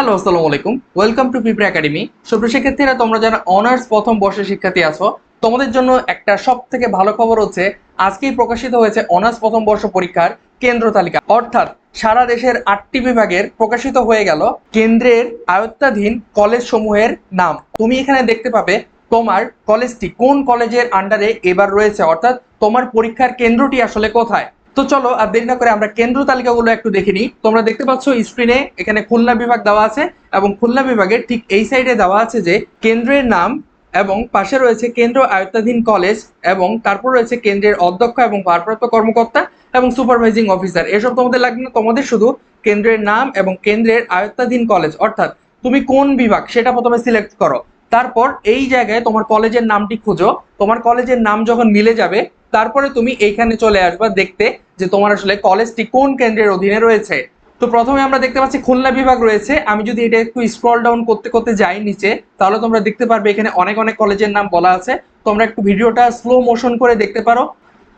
Hello আসসালামু আলাইকুম। Welcome to পিপ্রে academy সুপ্রিয় শিক্ষার্থীরা তোমরা যারা অনার্স প্রথম বর্ষের শিক্ষার্থী আছো, তোমাদের জন্য একটা সব থেকে ভালো খবর হচ্ছে, আজকেই প্রকাশিত হয়েছে অনার্স প্রথম বর্ষ পরীক্ষার কেন্দ্র তালিকা। অর্থাৎ, সারা দেশের আটটি বিভাগের প্রকাশিত হয়ে গেল কেন্দ্রের আয়ত্তাধীন কলেজ সমূহের নাম। তুমি এখানে দেখতে পাবে তোমার কলেজটি কোন কলেজের আন্ডারে এবার রয়েছে, অর্থাৎ তোমার পরীক্ষার কেন্দ্রটি আসলে কোথায়? তো চলো, আর দেরি না করে আমরা কেন্দ্র তালিকাগুলো একটু দেখে নিই। তোমরা দেখতে পাচ্ছ স্ক্রিনে এখানে খুলনা বিভাগ দেওয়া আছে এবং খুলনা বিভাগের ঠিক এই সাইডে দেওয়া আছে যে কেন্দ্রের নাম এবং পাশে রয়েছে কেন্দ্র আয়ত্তাধীন কলেজ এবং তারপর রয়েছে কেন্দ্রের অধ্যক্ষ এবং ভারপ্রাপ্ত কর্মকর্তা এবং সুপারভাইজিং অফিসার এসব তোমাদের লাগবে না, তোমাদের শুধু কেন্দ্রের নাম এবং কেন্দ্রের আয়ত্তাধীন কলেজ অর্থাৎ তুমি কোন বিভাগ সেটা প্রথমে সিলেক্ট করো। তারপর এই জায়গায় তোমার কলেজের নামটি খুঁজো। তোমার কলেজের নাম যখন মিলে যাবে তারপরে তুমি এইখানে চলে আসবা দেখতে যে তোমার আসলে কলেজটি কোন কেন্দ্রের অধীনে রয়েছে। তো প্রথমে আমরা দেখতে পাচ্ছি খুলনা বিভাগ রয়েছে। আমি যদি এটা একটু স্ক্রল ডাউন করতে করতে যাই নিচে, তাহলে তোমরা দেখতে পারবে এখানে অনেক অনেক কলেজের নাম বলা আছে। তোমরা একটু ভিডিওটা স্লো মোশন করে দেখতে পারো।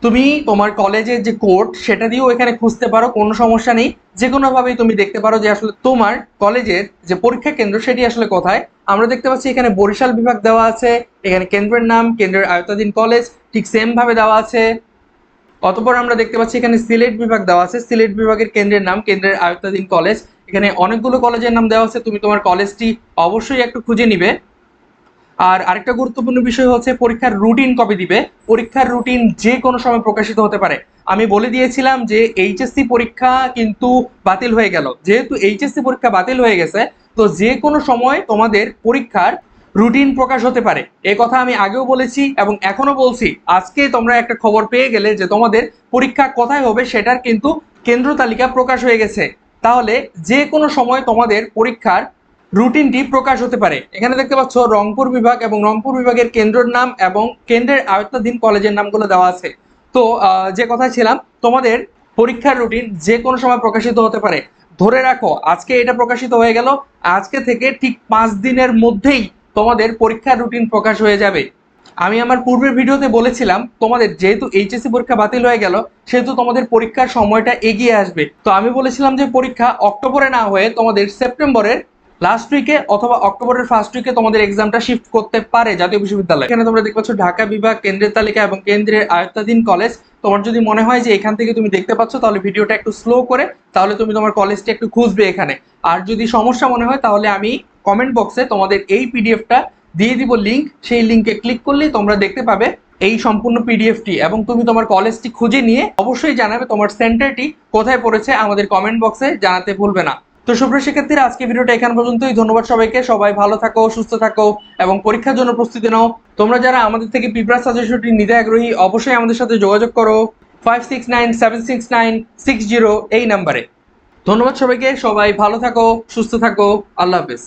তুমি তোমার কলেজের যে কোড সেটা দিয়েও এখানে খুঁজতে পারো, কোনো সমস্যা নেই। যে কোনোভাবেই তুমি দেখতে পারো যে আসলে তোমার কলেজের যে পরীক্ষা কেন্দ্র, সেটি আসলে কোথায়। আমরা দেখতে পাচ্ছি এখানে বরিশাল বিভাগ দেওয়া আছে, এখানে কেন্দ্রের নাম, কেন্দ্রের আয়তাধীন কলেজ, ঠিক সেম ভাবে দেওয়া আছে। অতপর আমরা দেখতে পাচ্ছি এখানে সিলেট বিভাগ দেওয়া আছে। সিলেট বিভাগের কেন্দ্রের নাম, কেন্দ্রের আয়ত্তাধীন কলেজ। এখানে অনেকগুলো কলেজের নাম দেওয়া আছে। তুমি তোমার কলেজটি অবশ্যই একটু খুঁজে নিবে। আর আরেকটা গুরুত্বপূর্ণ বিষয় হচ্ছে পরীক্ষার রুটিন কবে দিবে? পরীক্ষার রুটিন যে কোনো সময় প্রকাশিত হতে পারে। আমি বলে দিয়েছিলাম যে এইচএসসি পরীক্ষা কিন্তু বাতিল হয়ে গেল। যেহেতু এইচএসসি পরীক্ষা বাতিল হয়ে গেছে, তো যে কোনো সময় তোমাদের পরীক্ষার রুটিন প্রকাশ হতে পারে। এ কথা আমি আগেও বলেছি এবং এখনও বলছি। আজকে তোমরা একটা খবর পেয়ে গেলে যে তোমাদের পরীক্ষা কোথায় হবে সেটার কিন্তু কেন্দ্র তালিকা প্রকাশ হয়ে গেছে। তাহলে যে কোনো সময় তোমাদের পরীক্ষার রুটিনটি প্রকাশ হতে পারে। এখানে দেখতে পাচ্ছ রংপুর বিভাগ এবং রংপুর বিভাগের কেন্দ্রের নাম এবং কেন্দ্রের আয়ত্তাধীন কলেজের নামগুলো দেওয়া আছে। তো যে কথা ছিলাম, তোমাদের পরীক্ষার রুটিন যে কোনো সময় প্রকাশিত হতে পারে। ধরে রাখো, আজকে এটা প্রকাশিত হয়ে গেল, আজকে থেকে ঠিক পাঁচ দিনের মধ্যেই তোমাদের পরীক্ষার রুটিন প্রকাশ হয়ে যাবে। আমি আমার পূর্বের ভিডিওতে বলেছিলাম, তোমাদের যেহেতু এইচএসসি পরীক্ষা বাতিল হয়ে গেল, সেহেতু তোমাদের পরীক্ষার সময়টা এগিয়ে আসবে। তো আমি বলেছিলাম যে পরীক্ষা অক্টোবরে না হয়ে তোমাদের সেপ্টেম্বরের লাস্ট উইকে অথবা অক্টোবরের ফার্স্ট উইকে তোমাদের এক্সামটা শিফট করতে পারে জাতীয় বিশ্ববিদ্যালয়। এখানে তোমরা দেখতে পাচ্ছ ঢাকা বিভাগ, কেন্দ্রের তালিকা এবং কেন্দ্রের আয়ত্তাধীন কলেজ তোমার যদি মনে হয় যে এখান থেকে তুমি দেখতে পাচ্ছ, তাহলে ভিডিওটা একটু স্লো করে, তাহলে তুমি তোমার কলেজটা একটু খুঁজবে এখানে। আর যদি সমস্যা মনে হয়, তাহলে আমি কমেন্ট বক্সে তোমাদের এই পিডিএফটা দিয়ে দিব লিঙ্ক সেই লিংকে ক্লিক করলেই তোমরা দেখতে পাবে এই সম্পূর্ণ পিডিএফটি এবং তুমি তোমার কলেজটি খুঁজে নিয়ে অবশ্যই জানাবে তোমার সেন্টারটি কোথায় পড়েছে আমাদের কমেন্ট বক্সে জানাতে ভুলবে না। তো সুপ্রিয় শিক্ষার্থীরা আজকে ভিডিওটা এখান পর্যন্তই। ধন্যবাদ সবাইকে। সবাই ভালো থাকো, সুস্থ থাকো এবং পরীক্ষার জন্য প্রস্তুতি নাও। তোমরা যারা আমাদের থেকে পিপ্রাস সাজেশনটি নিতে আগ্রহী, অবশ্যই আমাদের সাথে যোগাযোগ করো five six nine seven six nine six zero এই নাম্বারে। ধন্যবাদ সবাইকে। সবাই ভালো থাকো, সুস্থ থাকো। আল্লাহ হাফিজ।